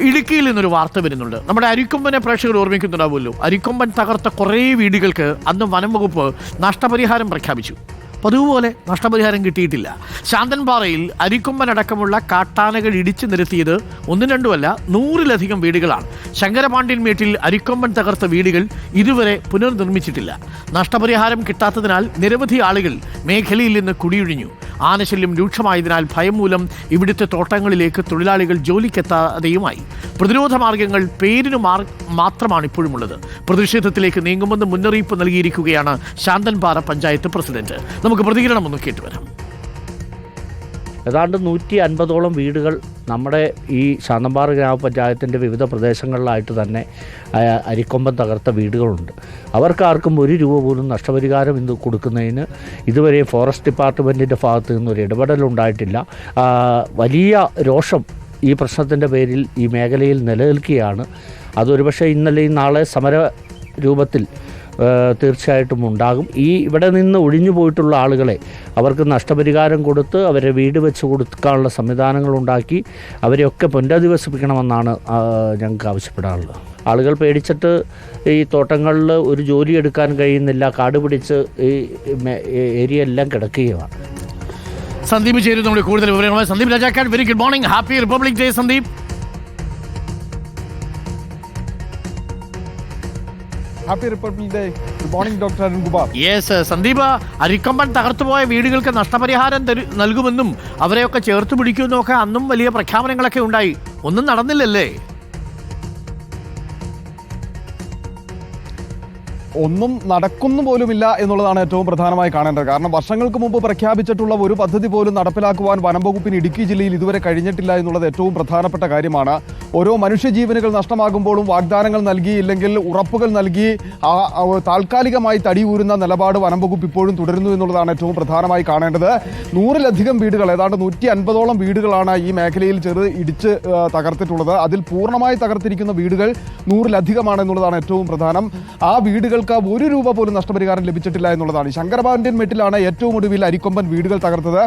ഇടുക്കിയിൽ നിന്നൊരു വാർത്ത വരുന്നുണ്ട്. നമ്മുടെ അരിക്കൊമ്പനെ പ്രേക്ഷകർ ഓർമ്മിക്കുന്നുണ്ടാവുമല്ലോ. അരിക്കൊമ്പൻ തകർത്ത കുറേ വീടുകൾക്ക് അന്ന് വനം വകുപ്പ് നഷ്ടപരിഹാരം പ്രഖ്യാപിച്ചു. പതുപോലെ പോലെ നഷ്ടപരിഹാരം കിട്ടിയിട്ടില്ല. ശാന്തൻപാറയിൽ അരിക്കൊമ്പൻ അടക്കമുള്ള കാട്ടാനകൾ ഇടിച്ചു നിരത്തിയത് ഒന്നും രണ്ടുമല്ല നൂറിലധികം വീടുകളാണ്. ശങ്കരപാണ്ഡ്യൻ മേട്ടിൽ അരിക്കൊമ്പൻ തകർത്ത വീടുകൾ ഇതുവരെ പുനർനിർമ്മിച്ചിട്ടില്ല. നഷ്ടപരിഹാരം കിട്ടാത്തതിനാൽ നിരവധി ആളുകൾ മേഖലയിൽ നിന്ന് കുടിയൊഴിഞ്ഞു. ആനശല്യം രൂക്ഷമായതിനാൽ ഭയം മൂലം ഇവിടുത്തെ തോട്ടങ്ങളിലേക്ക് തൊഴിലാളികൾ ജോലിക്കെത്താതെയുമായി. പ്രതിരോധ മാർഗങ്ങൾ പേരിനു മാർ മാത്രമാണ് ഇപ്പോഴുമുള്ളത്. പ്രതിഷേധത്തിലേക്ക് നീങ്ങുമെന്ന് മുന്നറിയിപ്പ് നൽകിയിരിക്കുകയാണ് ശാന്തൻപാറ പഞ്ചായത്ത് പ്രസിഡന്റ്. നമുക്ക് പ്രതികരണം ഒന്ന് കേട്ടുവരാം. ഏതാണ്ട് നൂറ്റി അൻപതോളം വീടുകൾ നമ്മുടെ ഈ ശാന്തമ്പാറ ഗ്രാമപഞ്ചായത്തിന്റെ വിവിധ പ്രദേശങ്ങളിലായിട്ട് തന്നെ അരിക്കൊമ്പം തകർത്ത വീടുകളുണ്ട്. അവർക്ക് ആർക്കും ഒരു രൂപ പോലും നഷ്ടപരിഹാരം ഇന്ന് കൊടുക്കുന്നതിന് ഇതുവരെ ഫോറസ്റ്റ് ഡിപ്പാർട്ട്മെന്റിന്റെ ഭാഗത്ത് നിന്നൊരു ഇടപെടലുണ്ടായിട്ടില്ല വലിയ രോഷം ഈ പ്രശ്നത്തിന്റെ പേരിൽ ഈ മേഖലയിൽ നിലനിൽക്കുകയാണ്. അതൊരുപക്ഷെ ഇന്നലെയും നാളെ സമര രൂപത്തിൽ തീർച്ചയായിട്ടും ഉണ്ടാകും. ഈ ഇവിടെ നിന്ന് ഒഴിഞ്ഞു പോയിട്ടുള്ള ആളുകളെ അവർക്ക് നഷ്ടപരിഹാരം കൊടുത്ത് അവരെ വീട് വെച്ച് കൊടുക്കാനുള്ള സംവിധാനങ്ങൾ ഉണ്ടാക്കി അവരെയൊക്കെ പുനരധിവസിപ്പിക്കണമെന്നാണ് ഞങ്ങൾക്ക് ആവശ്യപ്പെടാനുള്ളത്. ആളുകൾ പേടിച്ചിട്ട് ഈ തോട്ടങ്ങളിൽ ഒരു ജോലി എടുക്കാൻ കഴിയുന്നില്ല കാട് പിടിച്ച് ഈ ഏരിയ എല്ലാം കിടക്കുകയാണ്. സന്ദീപ് ചേരുന്നു നമ്മുടെ കൂടുതൽ വിവരങ്ങളുമായി. Sandeep രാജാക്കാൻ very good morning happy republic day Sandeep. Happy republic day good morning doctor Arun Kumar yes Sandeep Arikomban തകർത്തുപോയ വീടുകൾക്ക് നഷ്ടപരിഹാരം നൽകുമെന്നും അവരെയൊക്കെ ചേർത്ത് പിടിക്കുമെന്നും ഒക്കെ അന്നും വലിയ പ്രഖ്യാപനങ്ങളൊക്കെ ഉണ്ടായി. ഒന്നും നടന്നില്ലല്ലേ? ഒന്നും നടക്കുന്നു പോലുമില്ല എന്നുള്ളതാണ് ഏറ്റവും പ്രധാനമായി കാണേണ്ടത്. കാരണം വർഷങ്ങൾക്ക് മുമ്പ് പ്രഖ്യാപിച്ചിട്ടുള്ള ഒരു പദ്ധതി പോലും നടപ്പിലാക്കുവാൻ വനം വകുപ്പിന് ഇടുക്കി ജില്ലയിൽ ഇതുവരെ കഴിഞ്ഞിട്ടില്ല എന്നുള്ളത് ഏറ്റവും പ്രധാനപ്പെട്ട കാര്യമാണ്. ഓരോ മനുഷ്യജീവനുകൾ നഷ്ടമാകുമ്പോഴും വാഗ്ദാനങ്ങൾ നൽകി ഇല്ലെങ്കിൽ ഉറപ്പുകൾ നൽകി താൽക്കാലികമായി തടിയൂരുന്ന നിലപാട് വനം വകുപ്പ് ഇപ്പോഴും തുടരുന്നു എന്നുള്ളതാണ് ഏറ്റവും പ്രധാനമായി കാണേണ്ടത്. നൂറിലധികം വീടുകൾ ഏതാണ്ട് നൂറ്റി അൻപതോളം വീടുകളാണ് ഈ മേഖലയിൽ ചെറു ഇടിച്ച് തകർത്തിട്ടുള്ളത്. അതിൽ പൂർണമായി തകർത്തിരിക്കുന്ന വീടുകൾ നൂറിലധികമാണ് എന്നുള്ളതാണ് ഏറ്റവും പ്രധാനം. ആ വീടുകൾക്ക് ഒരു രൂപ പോലും നഷ്ടപരിഹാരം ലഭിച്ചിട്ടില്ല എന്നുള്ളതാണ്. ശങ്കരപാണ്ഡ്യൻ മെട്ടിലാണ് ഏറ്റവും ഒടുവിൽ അരിക്കൊമ്പൻ വീടുകൾ തകർത്തത്.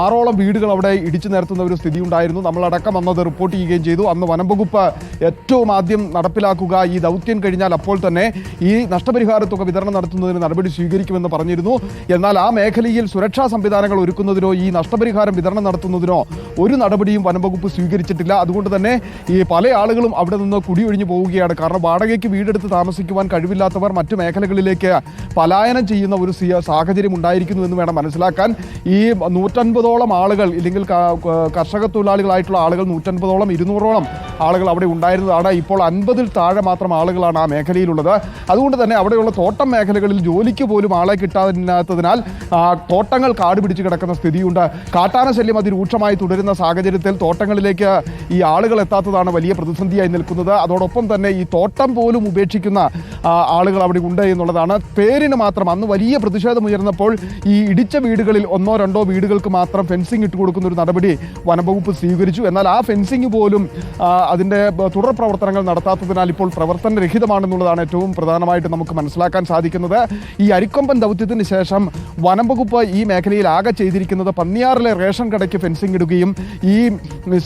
ആറോളം വീടുകൾ അവിടെ ഇടിച്ചു നിരത്തുന്ന ഒരു സ്ഥിതി ഉണ്ടായിരുന്നു. നമ്മളടക്കം അന്നത് റിപ്പോർട്ട് ചെയ്യുകയും ചെയ്തു. അന്ന് വനം വകുപ്പ് ഏറ്റവും ആദ്യം നടപ്പിലാക്കുക ഈ ദൗത്യം കഴിഞ്ഞാൽ അപ്പോൾ തന്നെ ഈ നഷ്ടപരിഹാര വിതരണം നടത്തുന്നതിന് നടപടി സ്വീകരിക്കുമെന്ന് പറഞ്ഞിരുന്നു. എന്നാൽ ആ മേഖലയിൽ സുരക്ഷാ സംവിധാനങ്ങൾ ഒരുക്കുന്നതിനോ ഈ നഷ്ടപരിഹാരം വിതരണം നടത്തുന്നതിനോ ഒരു നടപടിയും വനം വകുപ്പ് സ്വീകരിച്ചിട്ടില്ല. അതുകൊണ്ട് തന്നെ ഈ പല ആളുകളും അവിടെ നിന്ന് കുടിയൊഴിഞ്ഞു പോവുകയാണ്. കാരണം വാടകയ്ക്ക് വീടെടുത്ത് താമസിക്കുവാൻ കഴിവില്ലാത്തവർ മറ്റു മേഖലകളിലേക്ക് പലായനം ചെയ്യുന്ന ഒരു സാഹചര്യം ഉണ്ടായിരിക്കുന്നു എന്ന് വേണം മനസ്സിലാക്കാൻ. ഈ നൂറ്റൻപതോളം ആളുകൾ ഇല്ലെങ്കിൽ കർഷക തൊഴിലാളികളായിട്ടുള്ള ആളുകൾ നൂറ്റൻപതോളം ഇരുന്നൂറോളം ആളുകൾ അവിടെ ഉണ്ടായിരുന്നതാണ്. ഇപ്പോൾ അൻപതിൽ താഴെ മാത്രം ആളുകളാണ് ആ മേഖലയിലുള്ളത്. അതുകൊണ്ട് തന്നെ അവിടെയുള്ള തോട്ടം മേഖലകളിൽ ജോലിക്ക് പോലും ആളെ കിട്ടാതില്ലാത്തതിനാൽ തോട്ടങ്ങൾ കാട് പിടിച്ച് കിടക്കുന്ന സ്ഥിതിയുണ്ട്. കാട്ടാന ശല്യം അതിരൂക്ഷമായി തുടരുന്ന സാഹചര്യത്തിൽ തോട്ടങ്ങളിലേക്ക് ഈ ആളുകൾ എത്താത്തതാണ് വലിയ പ്രതിസന്ധിയായി നിൽക്കുന്നത്. അതോടൊപ്പം തന്നെ ഈ തോട്ടം പോലും ഉപേക്ഷിക്കുന്ന ആളുകൾ അവിടെ ഉണ്ട് എന്നുള്ളതാണ്. പേരിന് മാത്രം അന്ന് വലിയ പ്രതിഷേധം ഉയർന്നപ്പോൾ ഈ ഇടിച്ച വീടുകളിൽ ഒന്നോ രണ്ടോ വീടുകൾക്ക് മാത്രം ഫെൻസിങ് ഇട്ട് കൊടുക്കുന്ന ഒരു നടപടി വനംവകുപ്പ് സ്വീകരിച്ചു. എന്നാൽ ആ ഫെൻസിങ് പോലും അതിന്റെ തുടർ പ്രവർത്തനങ്ങൾ നടത്താത്തതിനാൽ ഇപ്പോൾ പ്രവർത്തനരഹിതമാണെന്നുള്ളതാണ് ഏറ്റവും പ്രധാനമായിട്ട് നമുക്ക് മനസ്സിലാക്കാൻ സാധിക്കുന്നത്. ഈ അരിക്കൊമ്പൻ ദൗത്യത്തിന് ശേഷം വനംവകുപ്പ് ഈ മേഖലയിൽ ആകെ ചെയ്തിരിക്കുന്നത് പന്നിയാറിലെ റേഷൻ കടയ്ക്ക് ഫെൻസിങ് ഇടുകയും ഈ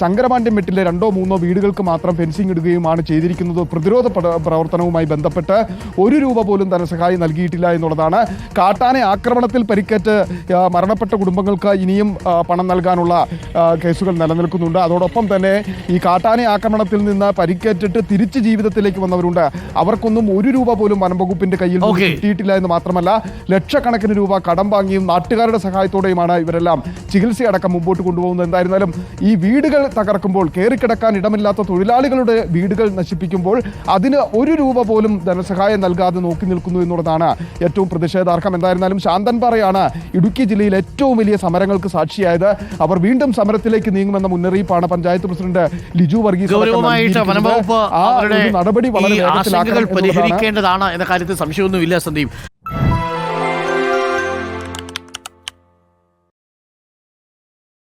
ശങ്കരപാണ്ഡ്യം മെട്ടിലെ രണ്ടോ മൂന്നോ വീടുകൾക്ക് മാത്രം ഫെൻസിങ് ഇടുകയുമാണ് ചെയ്തിരിക്കുന്നത്. പ്രതിരോധ പ്രവർത്തനവുമായി ബന്ധപ്പെട്ട് ഒരു രൂപ പോലും ധനസഹായം നൽകിയിട്ടില്ല എന്നുള്ളതാണ്. കാട്ടാനെ ആക്രമണത്തിൽ പരിക്കേറ്റ് മരണപ്പെട്ട കുടുംബങ്ങൾക്ക് ഇനിയും പണം നൽകാനുള്ള കേസുകൾ നിലനിൽക്കുന്നുണ്ട്. അതോടൊപ്പം തന്നെ ഈ കാട്ടാന ആക്രമണത്തിൽ നിന്ന് പരിക്കേറ്റിട്ട് തിരിച്ച് ജീവിതത്തിലേക്ക് വന്നവരുണ്ട്. അവർക്കൊന്നും ഒരു രൂപ പോലും വനംവകുപ്പിന്റെ കയ്യിൽ കിട്ടിയിട്ടില്ല എന്ന് മാത്രമല്ല ലക്ഷക്കണക്കിന് രൂപ കടം വാങ്ങിയും നാട്ടുകാരുടെ സഹായത്തോടെയുമാണ് ഇവരെല്ലാം ചികിത്സയടക്കം മുമ്പോട്ട് കൊണ്ടുപോകുന്നത്. എന്തായിരുന്നാലും ഈ വീടുകൾ തകർക്കുമ്പോൾ കയറിക്കിടക്കാൻ ഇടമില്ലാത്ത തൊഴിലാളികളുടെ വീടുകൾ നശിപ്പിക്കുമ്പോൾ അതിന് ഒരു രൂപ പോലും ധനസഹായം നൽകാതെ നോക്കി നിൽക്കുന്നു എന്നുള്ളതാണ് ഏറ്റവും പ്രതിഷേധാർഹം. എന്തായിരുന്നാലും ശാന്തൻപാറയാണ് ഇടുക്കി ജില്ലയിൽ ഏറ്റവും വലിയ സമരങ്ങൾക്ക് സാക്ഷിയായത് അവർ വീണ്ടും സമരത്തിലേക്ക് നീങ്ങുമെന്ന മുന്നറിയിപ്പാണ് പഞ്ചായത്ത് പ്രസിഡന്റ് ലിജു വർഗീസ് നടപടി വളരെ പരിഹരിക്കേണ്ടതാണ് എന്ന കാര്യത്തിൽ സംശയമൊന്നുമില്ല സന്ദീപ്.